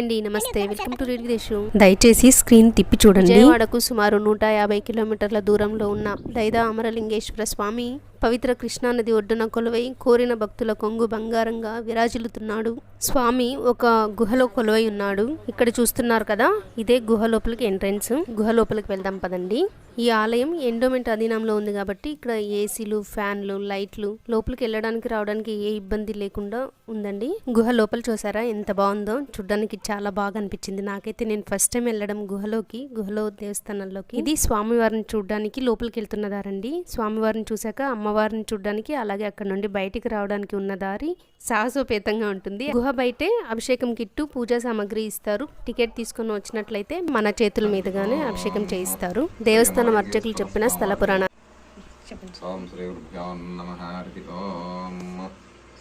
అండి నమస్తే. Welcome to Deshu. దయచేసి స్క్రీన్ తిప్పి చూడండి. విజయవాడకు సుమారు నూట యాభై కిలోమీటర్ల దూరంలో ఉన్న దైదా అమరలింగేశ్వర స్వామి పవిత్ర కృష్ణానది ఒడ్డున కొలువై కోరిన భక్తుల కొంగు బంగారంగా విరాజిల్లుతున్నాడు. స్వామి ఒక గుహలో కొలువై ఉన్నాడు. ఇక్కడ చూస్తున్నారు కదా ఇదే గుహ లోపలికి ఎంట్రన్స్. గుహ లోపలికి వెళ్దాం పదండి. ఈ ఆలయం ఎండోమెంట్ అధీనంలో ఉంది కాబట్టి ఇక్కడ ఏసీలు ఫ్యాన్లు లైట్లు లోపలికి వెళ్ళడానికి రావడానికి ఏ ఇబ్బంది లేకుండా ఉందండి. గుహ లోపల చూసారా ఎంత బాగుందో. చూడడానికి చాలా బాగా అనిపించింది. నాకైతే నేను ఫస్ట్ టైం వెళ్ళడం గుహలోకి గుహలో దేవస్థానంలోకి. ఇది స్వామివారిని చూడడానికి లోపలికి వెళ్తున్న దారండి. స్వామివారిని చూశాక అమ్మవారిని చూడడానికి అలాగే అక్కడ నుండి బయటికి రావడానికి ఉన్న దారి సాహసోపేతంగా ఉంటుంది. గుహ బయటే అభిషేకం కిట్టు పూజా సామాగ్రి ఇస్తారు. టికెట్ తీసుకొని వచ్చినట్లయితే మన చేతుల మీదుగానే అభిషేకం చేయిస్తారు. దేవస్థానం అర్చకులు చెప్పిన స్థల పురాణ. ఓం.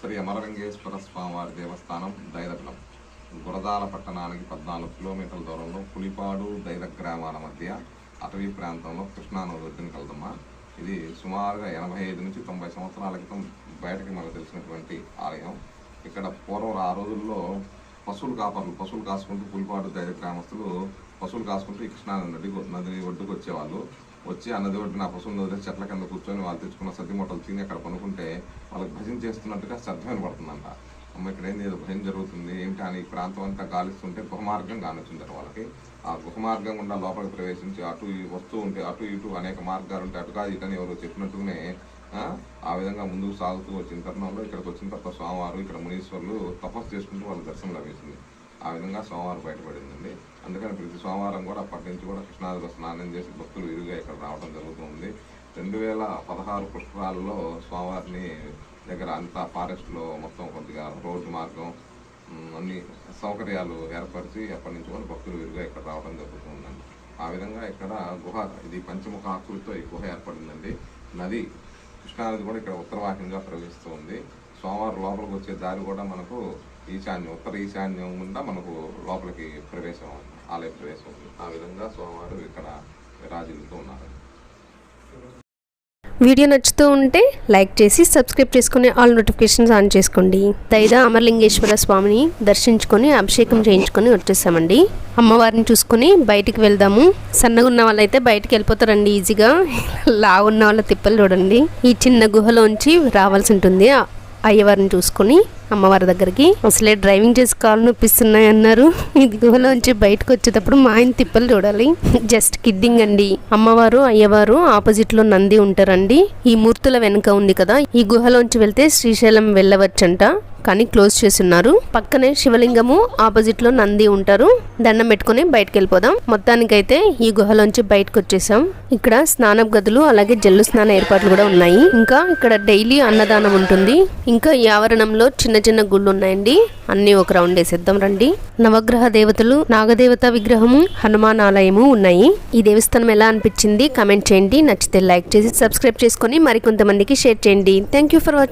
శ్రీ అమరలింగేశ్వర స్వామివారి దేవస్థానం దైదపురం. గురదాల పట్టణానికి పద్నాలుగు కిలోమీటర్ల దూరంలో పులిపాడు దైర గ్రామాల మధ్య అటవీ ప్రాంతంలో కృష్ణానది ఒడ్డున కలదమ్మ. ఇది సుమారుగా ఎనభై ఐదు నుంచి తొంభై సంవత్సరాల క్రితం బయటకి మనకు తెలిసినటువంటి ఆలయం. ఇక్కడ పూర్వం ఆ రోజుల్లో పశువులు కాపర్లు పశువులు కాసుకుంటూ పులిపాడు దైద గ్రామస్తులు పశువులు కాసుకుంటూ ఈ కృష్ణానది నది నది ఒడ్డుకు వచ్చేవాళ్ళు. వచ్చి ఆ నది ఒడ్డున ఆ పశువులు వదిలేసి చెట్ల కింద కూర్చొని వాళ్ళు తెచ్చుకున్న సద్ది మూటలు తిని అక్కడ కొనుక్కుంటే వాళ్ళకి భజన చేస్తున్నట్టుగా శబ్దం వినపడుతుందంట. అమ్మ ఇక్కడ ఏంది ఏదో భజన జరుగుతుంది. ఏమిటి అని ఈ ప్రాంతం అంతా గాలిస్తుంటే గుహమార్గం కానొచ్చింటారు వాళ్ళకి. ఆ గుహమార్గం గుండా లోపలికి ప్రవేశించి అటు వస్తూ ఉంటే అటు ఇటు అనేక మార్గాలు ఉంటే అటుగా ఇటని ఎవరో చెప్పినట్టుగానే ఆ, విధంగా ముందుకు సాగుతూ వచ్చిన తరుణంలో ఇక్కడికి వచ్చిన తర్వాత స్వామివారు ఇక్కడ మునీశ్వరులు తపస్సు చేసుకుంటూ వాళ్ళ దర్శనం లభించింది. ఆ విధంగా సోమవారం బయటపడిందండి. అందుకని ప్రతి సోమవారం కూడా అప్పటి నుంచి కూడా కృష్ణాదిలో స్నానం చేసి భక్తులు విరిగా ఇక్కడ రావడం జరుగుతుంది రెండు వేల పదహారు పుష్కరాల్లో స్వామివారిని దగ్గర అంతా ఫారెస్ట్లో మొత్తం కొద్దిగా రోడ్డు మార్గం అన్ని సౌకర్యాలు ఏర్పరిచి ఎప్పటి నుంచి కూడా భక్తులు విరిగా ఇక్కడ రావడం జరుగుతుందండి. ఆ విధంగా ఇక్కడ గుహ ఇది పంచముఖ ఆకృతితో ఈ గుహ ఏర్పడిందండి. నది కృష్ణానది కూడా ఇక్కడ ఉత్తరవాహినిగా ప్రవహిస్తూ ఉంది సోమవారం లోపలికి వచ్చే దారి కూడా మనకు ఈశాన్యం ఉత్తర ఈశాన్యం గుండా మనకు లోపలికి ప్రవేశం ఆలయ ప్రవేశం ఉంది. ఆ విధంగా సోమవారం ఇక్కడ విరాజిల్లుతూ ఉన్నారు. వీడియో నచ్చుతూ ఉంటే లైక్ చేసి సబ్స్క్రైబ్ చేసుకుని ఆల్ నోటిఫికేషన్స్ ఆన్ చేసుకోండి. దైదా అమరలింగేశ్వర స్వామిని దర్శించుకొని అభిషేకం చేయించుకొని వచ్చేసామండి. అమ్మవారిని చూసుకొని బయటికి వెళ్దాము. సన్నగా ఉన్న వాళ్ళైతే బయటికి వెళ్ళిపోతారండి ఈజీగా. లావున్న వాళ్ళ తిప్పలు చూడండి. ఈ చిన్న గుహలోంచి రావాల్సి ఉంటుంది. అయ్యవారిని చూసుకొని అమ్మవారి దగ్గరికి అసలే డ్రైవింగ్ చేసి కాళ్ళు నొప్పిస్తున్నాయి అన్నారు. ఇదిగోలోంచి బయటకు వచ్చేటప్పుడు మా ఆయన తిప్పలు చూడాలి. జస్ట్ కిడ్డింగ్ అండి. అమ్మవారు అయ్యవారు ఆపోజిట్లో నంది ఉంటారండి. ఈ మూర్తుల వెనుక ఉంది కదా. ఈ గుహలోంచి వెళ్తే శ్రీశైలం వెళ్ళవచ్చంట. కానీ క్లోజ్ చేసి ఉన్నారు పక్కనే శివలింగము ఆపోజిట్లో నంది ఉంటారు. దండం పెట్టుకుని బయటకు వెళ్ళిపోదాం మొత్తానికైతే ఈ గుహలోంచి బయటకు వచ్చేసాం ఇక్కడ స్నానం గదులు అలాగే జల్లు స్నాన ఏర్పాట్లు కూడా ఉన్నాయి. ఇంకా ఇక్కడ డైలీ అన్నదానం ఉంటుంది. ఇంకా ఈ ఆవరణంలో చిన్న చిన్న గుళ్ళు ఉన్నాయండి. అన్ని ఒక రౌండ్ వేసేద్దాం రండి. నవగ్రహ దేవతలు నాగదేవత విగ్రహము హనుమాన్ ఆలయము ఉన్నాయి. ఈ దేవస్థానం ఎలా అనిపించింది? కమెంట్ చేయండి. నచ్చితే లైక్ చేసి సబ్స్క్రైబ్ చేసుకొని మరికొంతమందికి షేర్ చేయండి. Thank you for watching